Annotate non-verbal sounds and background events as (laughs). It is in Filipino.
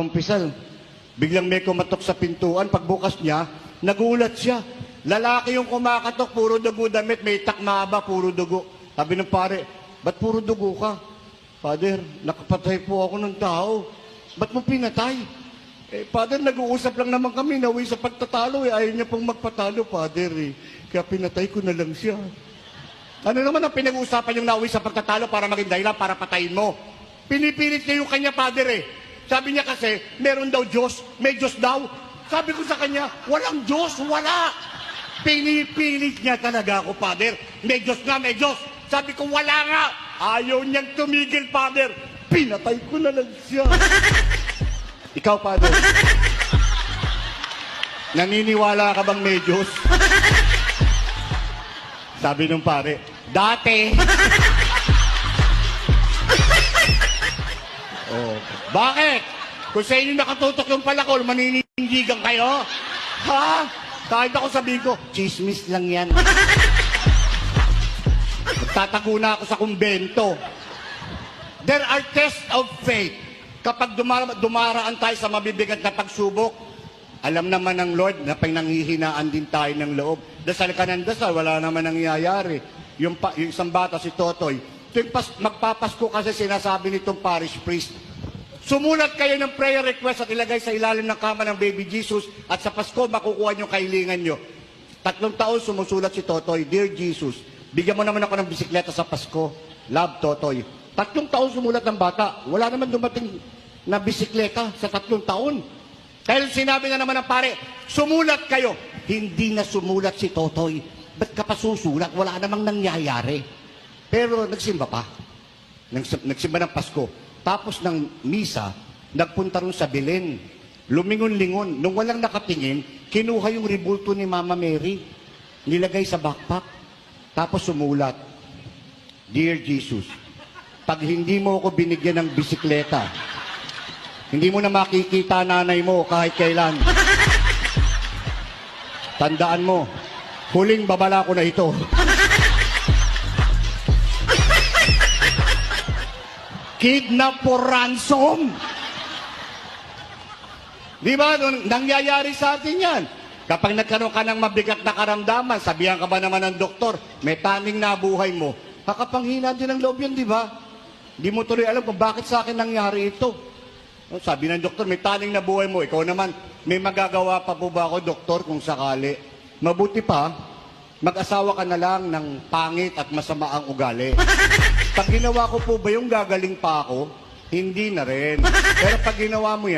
Umpisal, biglang may kumatok sa pintuan. Pagbukas niya, nagulat siya. Lalaki yung kumakatok, puro dugo damit, may takmaba, puro dugo. Sabi ng pare, ba't puro dugo ka? Father, nakapatay po ako ng tao. Ba't mo pinatay? Eh, Father, nag-uusap lang naman kami, nawi sa pagtatalo eh. Ayaw niya pong magpatalo, Father eh. Kaya pinatay ko na lang siya. Ano naman ang pinag-uusapan yung nauwi sa pagtatalo para maging dahilan para patayin mo? Pinipilit niya yung kanya, Father eh. Sabi niya kasi, meron daw Diyos, may Diyos daw. Sabi ko sa kanya, walang Diyos, wala. Pinipilit niya talaga ako, Father. May Diyos nga, may Diyos. Sabi ko, wala nga. Ayaw niyang tumigil, Father. Pinatay ko na lang siya. (laughs) Ikaw, Father. Naniniwala ka bang may Diyos? (laughs) Sabi nung pare, dati. (laughs) Bakit? Kung sa inyo nakatutok yung palakol, maninindigan kayo? Ha? Kahit ako sabihin ko, chismis lang yan. Tatago na ako sa kumbento. There are tests of faith. Kapag dumara, dumaraan tayo sa mabibigat na pagsubok, alam naman ng Lord na pinanghihinaan din tayo ng loob. Dasal ka ng dasal, wala naman nangyayari. Yung, pa, yung isang bata, si Totoy, tuwing pas, magpapasko kasi sinasabi nitong parish priest, Sumulat kayo ng prayer request at ilagay sa ilalim ng kama ng baby Jesus at sa Pasko makukuha niyo kailingan niyo. Tatlong taon sumusulat si Totoy, Dear Jesus, bigyan mo naman ako ng bisikleta sa Pasko. Love, Totoy. Tatlong taon sumulat ng bata. Wala naman dumating na bisikleta sa tatlong taon. Dahil sinabi na naman ng pare, sumulat kayo. Hindi na sumulat si Totoy. Ba't ka pa susulat? Wala namang nangyayari. Pero nagsimba pa. Nags- Nagsimba ng Pasko. Tapos ng misa, nagpunta rin sa Belen. Lumingon-lingon. Nung walang nakatingin, kinuha yung ribulto ni Mama Mary. Nilagay sa backpack. Tapos sumulat, Dear Jesus, pag hindi mo ako binigyan ng bisikleta, hindi mo na makikita nanay mo kahit kailan. Tandaan mo, huling babala ko na ito. Kidnap for ransom. Di ba? Nangyayari sa atin yan. Kapag nagkaroon ka ng mabigat na karamdaman, sabihan ka ba naman ng doktor, may taning na buhay mo, kakapanghina din ang loob yan, di ba? Di mo tuloy alam kung bakit sa akin nangyari ito. Oh, Sabi ng doktor, may taning na buhay mo. Ikaw naman, may magagawa pa po ba ako, doktor, kung sakali? Mabuti pa, mag-asawa ka na lang ng pangit at masama ang ugali. (laughs) Pag ginawa ko po ba yung gagaling pa ako, hindi na rin. Pero pag ginawa mo yan,